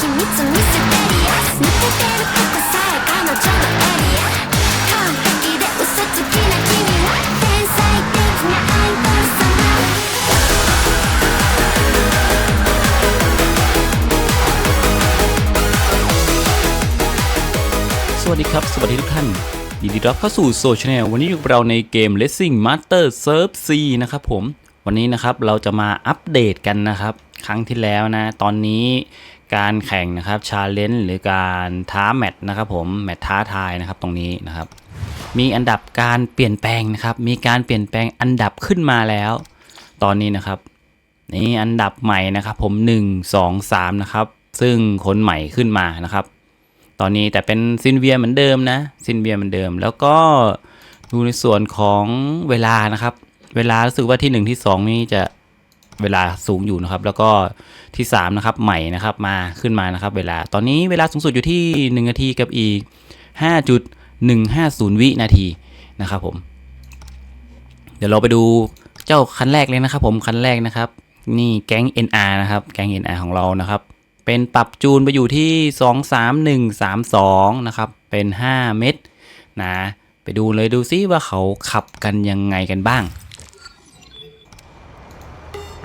วัสดีครับ สวัสดีทุกท่านยินดีต้อนรับเข้าสู่โซเชแนลวันนี้อยู่กับเราในเกม Racing Master Serve C นะครับผม วันนี้นะครับเราจะมาอัปเดตกันนะครับ ครั้งที่แล้วนะ ตอนนี้ การแข่งนะครับชาเลนจ์หรือการท้าแมตช์นะครับผมแมตช์ท้าทายนะครับตรงนี้นะครับ มีอันดับการเปลี่ยนแปลงนะครับ มีการเปลี่ยนแปลงอันดับขึ้นมาแล้ว ตอนนี้นะครับ นี่อันดับใหม่นะครับ ผม 1 2 3 นะครับ ซึ่งคนใหม่ขึ้นมานะครับ ตอนนี้แต่เป็นซินเวียเหมือนเดิมนะซินเวียเหมือนเดิม แล้วก็ดูในส่วนของเวลานะครับ เวลารู้สึกว่าที่ 1 ที่ 2 นี่จะ เวลาสูงอยู่นะครับ แล้วก็ที่3นะครับใหม่นะครับมาขึ้นมานะครับ เวลาตอนนี้เวลาสูงสุดอยู่ที่ 1 นาทีกับอีก 5.150 วินาทีนะครับผม เดี๋ยวเราไปดูเจ้าคันแรกเลยนะครับ ผมคันแรกนะครับ นี่แก๊ง NR นะครับ แก๊ง NR ของเรานะครับ เป็นปรับจูนไปอยู่ที่ 23132 นะครับ เป็น 5 เม็ดนะ ไปดูเลยดูซิว่าเขาขับกันยังไงกันบ้าง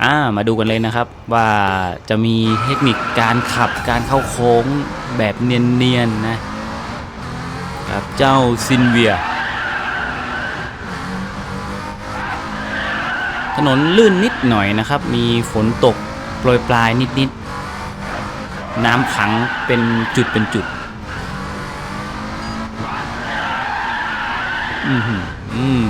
อ่ามาดูกันเลยนะครับว่าจะมีเทคนิคการขับการเข้าโค้งแบบเนียนๆนะกับเจ้าซินเวีย ถนนลื่นนิดหน่อยนะครับ มีฝนตกโปรยปลายนิดๆ น้ำขังเป็นจุดเป็นจุด อือหืออืม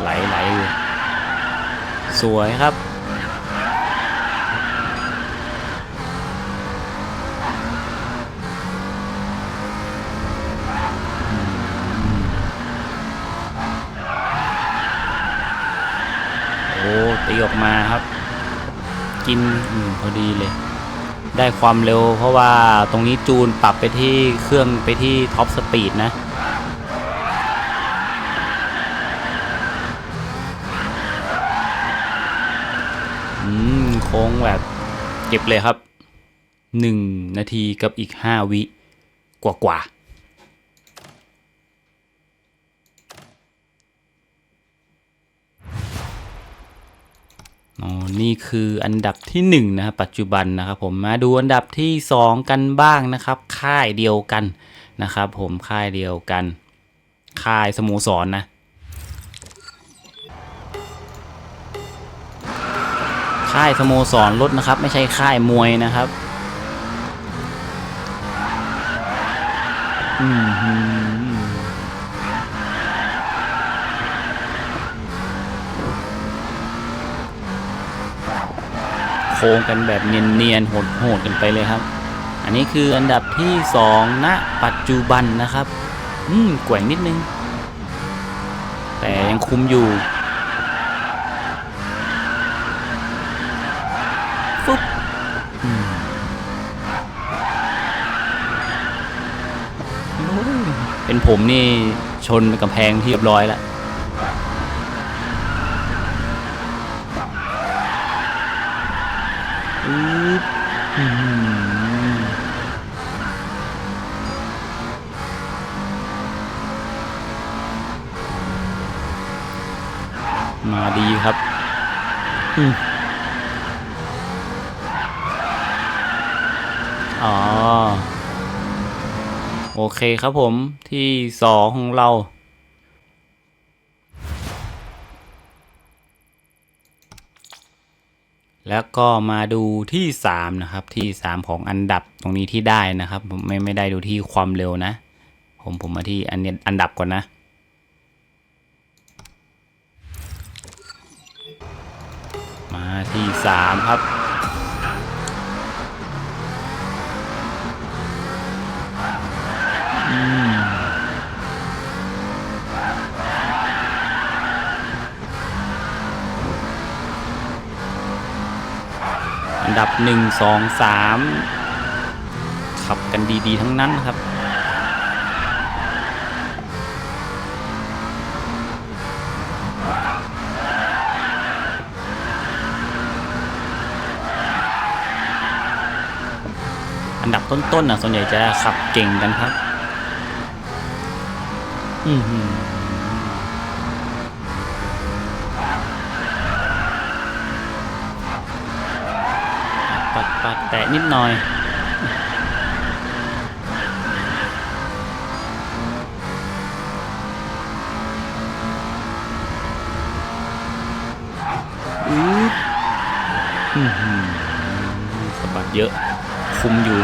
ไหลไหล อยู่ สวยครับ โอ้ ตีออกมาครับ กินอพอดีเลย ได้ความเร็วเพราะว่าตรงนี้จูนปรับไปที่เครื่องไปที่ท็อปสปีดนะ อืม โค้งแบบเก็บเลยครับหนึ่งนาทีกับอีกห้าวิกว่ากว่าอ๋อนี่คืออันดับที่1นงนะครับปัจจุบันนะครับผมมาดูอันดับที่ 2 กันบ้างนะครับ ค่ายเดียวกันนะครับ ผมค่ายเดียวกัน ค่ายสโมสรนนะ ค่ายสโมสรรถนะครับ ไม่ใช่ค่ายมวยนะครับอืมโค้งกันแบบเนียนๆโหดๆกันไปเลยครับ อันนี้คืออันดับที่2ณปัจจุบันนะครับ อืมแกว่งนิดนึง แต่ยังคุมอยู่ ฟึบอืมโอ้ยเป็นผมนี่ชนกำแพงที่เรียบร้อยแล้วอืดอื้อหือมาดีครับ อืม อ๋อ โอเคครับผมที่สองของเรา แล้วก็มาดูที่3นะครับ ที่3ของอันดับตรงนี้ที่ได้นะครับ ผมไม่ไม่ได้ดูที่ความเร็วนะ ผมผมมาที่อันเนี้ยอันดับก่อนนะมาที่ 3 ครับ ดับ 1 2 3 ขับกันดีๆ ทั้งนั้นครับ อันดับต้นๆนะส่วนใหญ่จะขับเก่งกันครับ อืม ดแตะนิดหน่อย อืออื้อหือสะบัดเยอะ คุมอยู่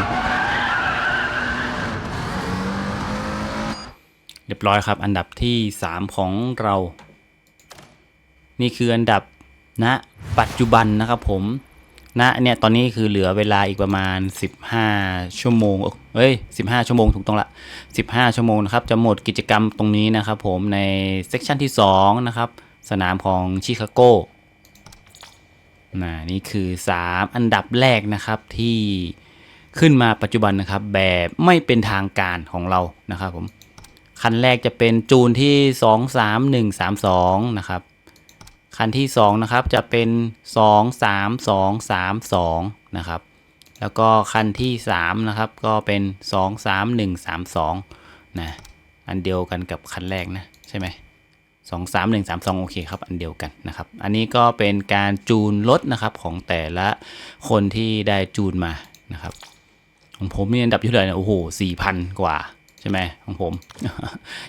เรียบร้อยครับ อันดับที่ 3 ของเรา นี่คืออันดับณปัจจุบันนะครับผม ณเนี่ยตอนนี้คือเหลือเวลาอีกประมาณ 15 ชั่วโมงเอ้ย 15 ชั่วโมงถูกต้องละ 15 ชั่วโมงนะครับจะหมดกิจกรรมตรงนี้นะครับผมในเซกชันที่ 2 นะครับ สนามของชิคาโกนะนี่คือ 3 อันดับแรกนะครับที่ขึ้นมาปัจจุบันนะครับ แบบไม่เป็นทางการของเรานะครับผมคันแรกจะเป็นจูนที่ 2 3 1 3 2 นะครับ คันที่ 2 นะครับ จะเป็น 2 3 2 3 2 นะครับ แล้วก็คันที่ 3 นะครับ ก็เป็น 2 3 1 3 2 นะ อันเดียวกันกับคันแรกนะ ใช่ไหมสองสามหนึ่งสามสองโอเคครับ อันเดียวกันนะครับ อันนี้ก็เป็นการจูนรถนะครับของแต่ละคนที่ได้จูนมานะครับ ของผมนี่อันดับที่เท่าไหร่นะโอ้โหสี่พันกว่าใช่ไหมของผม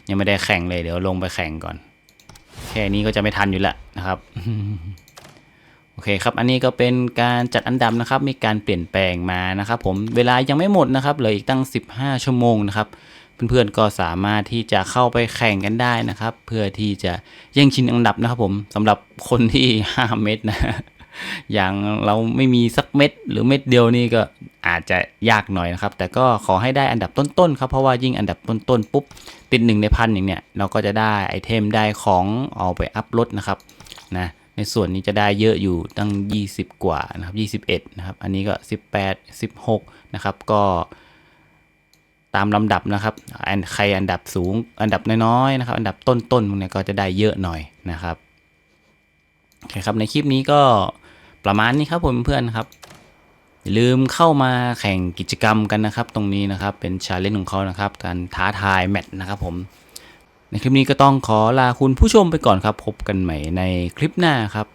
ยังไม่ได้แข่งเลยเดี๋ยวลงไปแข่งก่อน แค่นี้ก็จะไม่ทันอยู่แล้วนะครับโอเคครับ อันนี้ก็เป็นการจัดอันดับนะครับ มีการเปลี่ยนแปลงมานะครับผม เวลายังไม่หมดนะครับ เหลืออีกตั้ง 15 ชั่วโมงนะครับ เพื่อนๆ ก็สามารถที่จะเข้าไปแข่งกันได้นะครับ เพื่อที่จะแย่งชิงอันดับนะครับผมสำหรับคนที่ 5 เม็ดนะ อย่างเราไม่มีสักเม็ดหรือเม็ดเดียวนี่ก็อาจจะยากหน่อยนะครับ แต่ก็ขอให้ได้อันดับต้นๆครับ เพราะว่ายิ่งอันดับต้นๆปุ๊บติดหนึ่งในพันอย่างเนี้ยเราก็จะได้ไอเทมได้ของเอาไปอัพรถนะครับนะในส่วนนี้จะได้เยอะอยู่ตั้ง 20 กว่านะครับ21นะครับ อันนี้ก็ 18 16 นะครับ ก็ตามลำดับนะครับอันใครอันดับสูง อันดับน้อยๆนะครับ อันดับต้นๆพวกเนี้ยก็จะได้เยอะหน่อยนะครับโอเคครับ ในคลิปนี้ก็ ประมาณนี้ครับผมเพื่อนครับอย่าลืมเข้ามาแข่งกิจกรรมกันนะครับ ตรงนี้นะครับเป็นชาเลนจ์ของเขานะครับ การท้าทายแมตช์นะครับผม ในคลิปนี้ก็ต้องขอลาคุณผู้ชมไปก่อนครับ พบกันใหม่ในคลิปหน้าครับ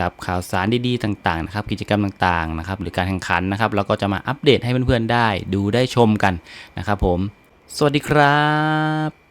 กับข่าวสารดีๆต่างๆนะครับกิจกรรมต่างๆนะครับหรือการแข่งขันนะครับเราก็จะมาอัปเดตให้เพื่อนๆได้ดูได้ชมกันนะครับผม สวัสดีครับ